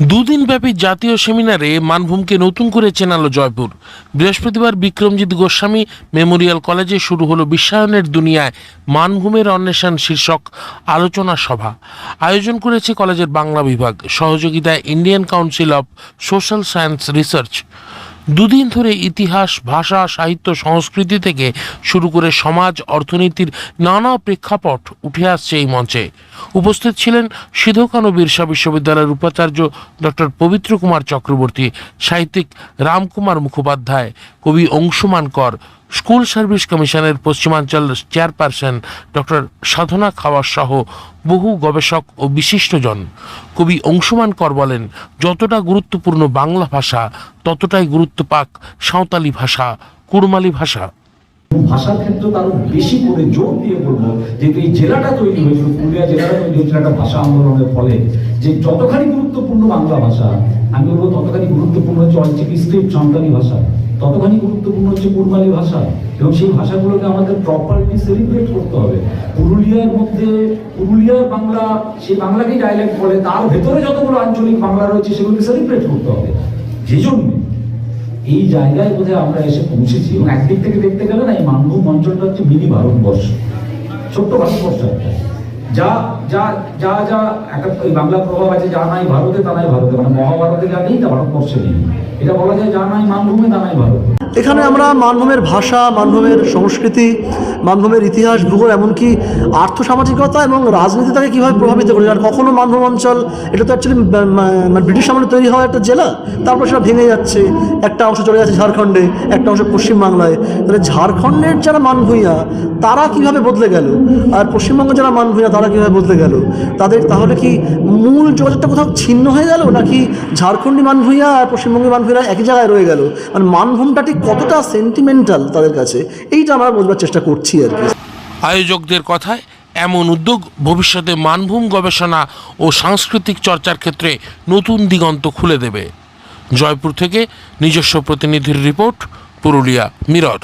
দুদিনব্যাপী জাতীয় সেমিনারে মানভূমকে নতুন করে চেনালো জয়পুর। বৃহস্পতিবার বিক্রমজিৎ গোস্বামী মেমোরিয়াল কলেজে শুরু হলো বিশ্বায়নের দুনিয়ায় মানভূমের অন্বেষণ শীর্ষক আলোচনা সভা। আয়োজন করেছে কলেজের বাংলা বিভাগ। সহযোগিতায় Indian Council of Social Science Research. দুদিন ধরে ইতিহাস, ভাষা, সাহিত্য, সংস্কৃতি থেকে শুরু করে সমাজ, অর্থনীতির নানা প্রেক্ষাপট উঠে আসছে এই মঞ্চে। উপস্থিত ছিলেন সিধুকানু বিরসা বিশ্ববিদ্যালয়ের উপাচার্য ডক্টর পবিত্র কুমার চক্রবর্তী, সাহিত্যিক রামকুমার মুখোপাধ্যায়, কবি অংশুমান কর স্কুল সার্ভিস কমিশনের পশ্চিমাঞ্চল চেয়ারপারসন ডক্টর সাধনা খাওয়ার সহ বহু গবেষক ও বিশিষ্টজন। কবি অংশুমান কর বলেন, যতটা গুরুত্বপূর্ণ বাংলা ভাষা, ততটাই গুরুত্ব পাক সাঁওতালি ভাষা, কুড়মালি ভাষা। ভাষার ক্ষেত্রে আরও বেশি করে জোর দিয়ে বলব যেহেতু এই জেলাটা তৈরি হয়েছিল পুরুলিয়া জেলাটা তৈরি হয়েছিল একটা ভাষা আন্দোলনের ফলে। যে যতখানি গুরুত্বপূর্ণ বাংলা ভাষা, আমি বলব ততখানি গুরুত্বপূর্ণ হচ্ছে অঞ্চলিক স্ক্রিপ্ট সাঁওতালি ভাষা। ততখানি গুরুত্বপূর্ণ হচ্ছে কুরমালি ভাষা। এবং সেই ভাষাগুলোকে আমাদের প্রপারলি সেলিব্রেট করতে হবে। পুরুলিয়ার মধ্যে পুরুলিয়ার বাংলা, সেই বাংলাকেই ডাইলেক্ট বলে, তার ভেতরে যতগুলো আঞ্চলিক বাংলা রয়েছে, সেগুলোকে সেলিব্রেট করতে হবে। যে জন্য এই জায়গায় বোধহয় আমরা এসে পৌঁছেছি। এবং একদিক থেকে দেখতে গেলে না, এই মানভূম অঞ্চলটা হচ্ছে মিনি ভারতবর্ষ। ছোট্ট ভারতবর্ষ একটা। যা যা যা যা, একটা বাংলা প্রভাব আছে, যা নাই ভারতে, তা নাই ভারতে। মানে মহাভারতে যা নেই তা ভারতবর্ষে নেই। এটা বলা যায় যা নাই মানভূমে, তা নাই ভারতে। এখানে আমরা মানভূমের ভাষা, মানভূমের সংস্কৃতি, মানভূমের ইতিহাস, ভূগোল, এমনকি আর্থসামাজিকতা এবং রাজনীতি তাকে কীভাবে প্রভাবিত করে আর কখনো মানভূম অঞ্চল, এটা তো অ্যাকচুয়ালি মানে ব্রিটিশ আমলে তৈরি হওয়া একটা জেলা, তারপর সেটা ভেঙে যাচ্ছে, একটা অংশ চলে যাচ্ছে ঝাড়খণ্ডে, একটা অংশ পশ্চিমবাংলায়। তাহলে ঝাড়খণ্ডের যারা মানভূঁইয়া তারা কীভাবে বদলে গেল? আর পশ্চিমবঙ্গের যারা মানভূঁইয়া তারা কীভাবে বদলে গেল? তাদের তাহলে কি মূল যোগাযোগটা কোথাও ছিন্ন হয়ে গেল, নাকি ঝাড়খণ্ডী মানভূঁইয়া আর পশ্চিমবঙ্গের মানভূঁইয়া একই জায়গায় রয়ে গেল? মানে মানভূমটা ঠিক কতটা সেন্টিমেন্টাল তাদের কাছে, এইটা আমরা বোঝবার চেষ্টা করছি আর কি। আয়োজকদের কথায় এমন উদ্যোগ ভবিষ্যতে মানভূম গবেষণা ও সাংস্কৃতিক চর্চার ক্ষেত্রে নতুন দিগন্ত খুলে দেবে। জয়পুর থেকে নিজস্ব প্রতিনিধির রিপোর্ট, পুরুলিয়া, মিরর।